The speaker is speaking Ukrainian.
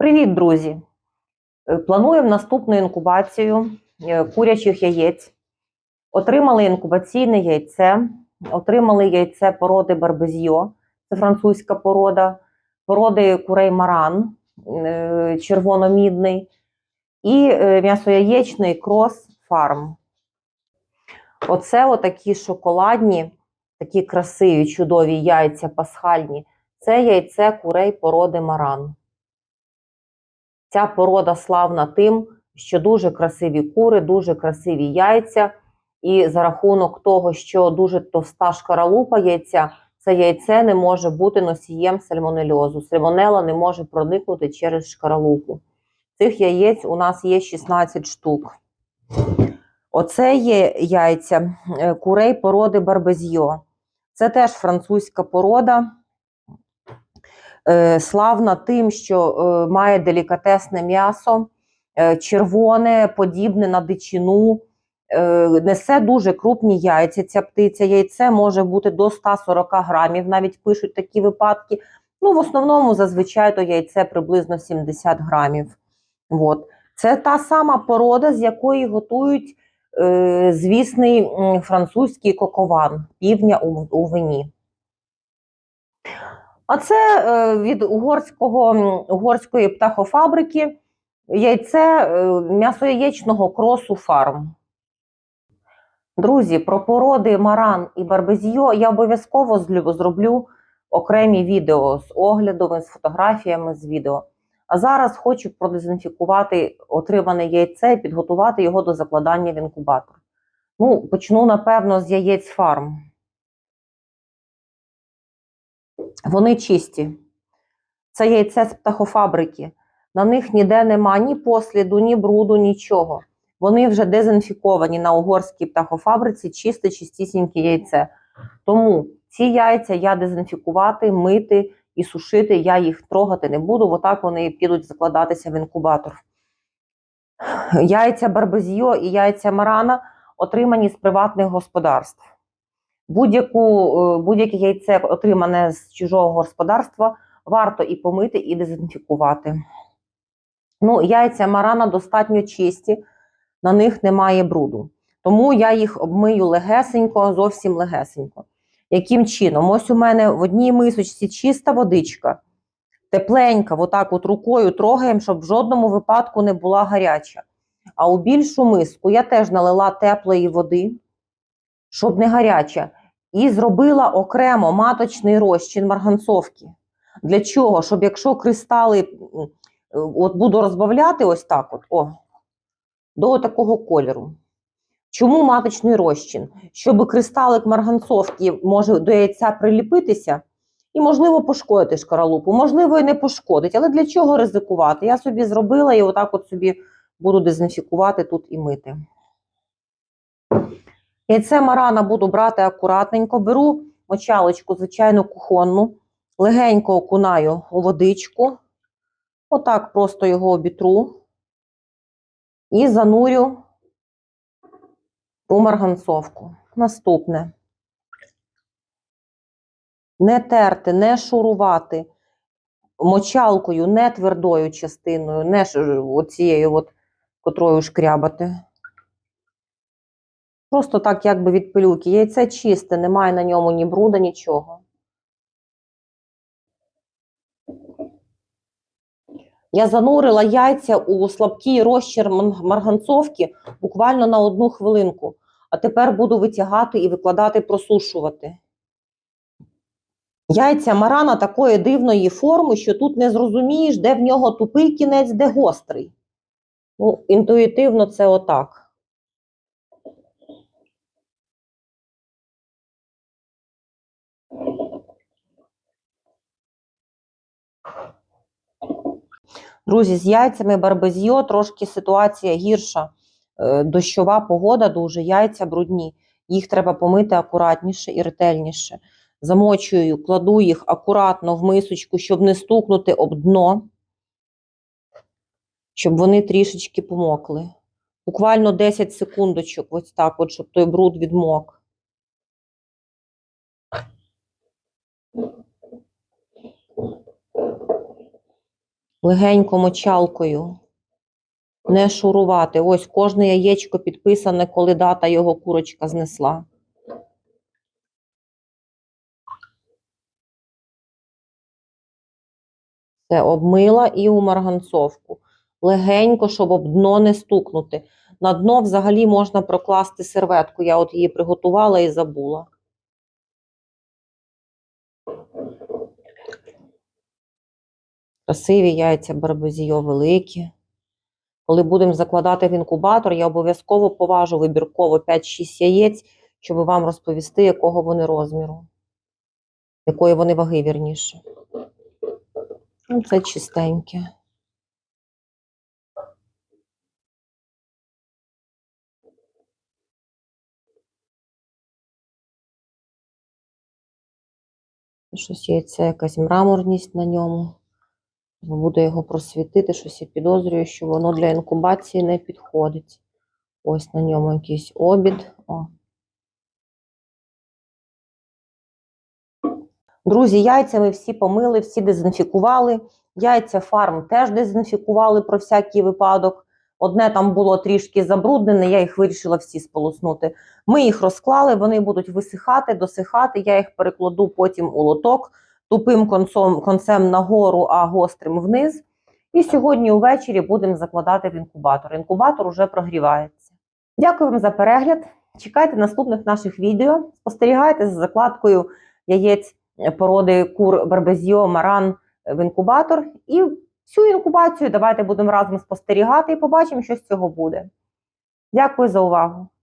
Привіт, друзі! Е, Плануємо наступну інкубацію е, курячих яєць. Отримали інкубаційне яйце, отримали яйце породи Барбезьйо, це французька порода, породи курей Маран, е, червономідний, і е, м'ясояєчний крос фарм. Оце отакі шоколадні, такі красиві, чудові яйця пасхальні. Це яйце курей породи Маран. Ця порода славна тим, що дуже красиві кури, дуже красиві яйця. І за рахунок того, що дуже товста шкаралупа яйця, це яйце не може бути носієм сальмонельозу. Сальмонела не може проникнути через шкаралупу. Цих яєць у нас є 16 штук. Оце є яйця е, курей породи Барбезьйо. Це теж французька порода. Е, Славна тим, що е, має делікатесне м'ясо, е, червоне, подібне на дичину. Несе дуже крупні яйця. Ця птиця. Яйце може бути до 140 грамів, навіть пишуть такі випадки. Ну, в основному, зазвичай, то яйце приблизно 70 грамів. От. Це та сама порода, з якої готують е, звісний французький кокован півдня у, у вині. А це е, від угорського, угорської птахофабрики яйце е, м'ясояєчного кросу фарм. Друзі, про породи Маран і Барбезьйо я обов'язково зроблю окремі відео з оглядом, з фотографіями, з відео. А зараз хочу продезінфікувати отримане яйце і підготувати його до закладання в інкубатор. Ну, почну, напевно, з яєць фарм. Вони чисті. Це яйце з птахофабрики. На них ніде нема ні посліду, ні бруду, нічого. Вони вже дезінфіковані на угорській птахофабриці, чисте, чистісіньке яйце. Тому ці яйця я дезінфікувати, мити і сушити, я їх трогати не буду, отак вони підуть закладатися в інкубатор. Яйця Барбезьйо і яйця Марана отримані з приватних господарств. Будь-яку, е, будь-яке яйце, отримане з чужого господарства, варто і помити, і дезінфікувати. Ну, яйця Марана достатньо чисті, на них немає бруду. Тому я їх обмию легесенько, зовсім легесенько. Яким чином? Ось у мене в одній мисочці чиста водичка, тепленька, отак от рукою трогаємо, щоб в жодному випадку не була гаряча. А у більшу миску я теж налила теплої води, щоб не гаряча, і зробила окремо маточний розчин марганцовки. Для чого? Щоб якщо кристали, от буду розбавляти ось так, от, о, до такого кольору. Чому маточний розчин? Щоб кристалик марганцовки може до яйця приліпитися і, можливо, пошкодити шкаралупу. Можливо, і не пошкодить. Але для чого ризикувати? Я собі зробила і отак от собі буду дезінфікувати тут і мити. Яйце марана буду брати акуратненько. Беру мочалочку, звичайно, кухонну, легенько окунаю у водичку. Отак просто його обітру і занурю у марганцовку. Наступне. Не терти, не шурувати. Мочалкою, не твердою частиною, не от, котрою шкрябати. Просто так, якби від пилюки. Яйце чисте, немає на ньому ні бруда, нічого. Я занурила яйця у слабкий розчір марганцовки буквально на одну хвилинку. А тепер буду витягати і викладати, просушувати. Яйця марана такої дивної форми, що тут не зрозумієш, де в нього тупий кінець, де гострий. Ну, інтуїтивно це отак. Друзі, з яйцями барбезьйо трошки ситуація гірша. Е, Дощова погода дуже, яйця брудні. Їх треба помити акуратніше і ретельніше. Замочую, кладу їх акуратно в мисочку, щоб не стукнути об дно, щоб вони трішечки помокли. Буквально 10 секундочок, ось так, от, щоб той бруд відмок. Легенько мочалкою. Не шурувати. Ось кожне яєчко підписане, коли дата його курочка знесла. Це обмила і у марганцовку. Легенько, щоб об дно не стукнути. На дно взагалі можна прокласти серветку. Я от її приготувала і забула. Красиві яйця барбезіо великі. Коли будемо закладати в інкубатор, я обов'язково поважу вибірково 5-6 яєць, щоб вам розповісти, якого вони розміру, якої вони ваги вірніше. Це чистеньке. Щось є, це якась мраморність на ньому. Буду його просвітити, щось я підозрюю, що воно для інкубації не підходить. Ось на ньому якийсь обід. О. Друзі, яйця ми всі помили, всі дезінфікували. Яйця фарм теж дезінфікували про всякий випадок. Одне там було трішки забруднене, я їх вирішила всі сполоснути. Ми їх розклали, вони будуть висихати, досихати. Я їх перекладу потім у лоток тупим концом, концем нагору, а гострим вниз. І сьогодні увечері будемо закладати в інкубатор. Інкубатор уже прогрівається. Дякую вам за перегляд. Чекайте наступних наших відео. Спостерігайте за закладкою яєць породи кур Барбезіо Маран в інкубатор. І всю інкубацію давайте будемо разом спостерігати і побачимо, що з цього буде. Дякую за увагу!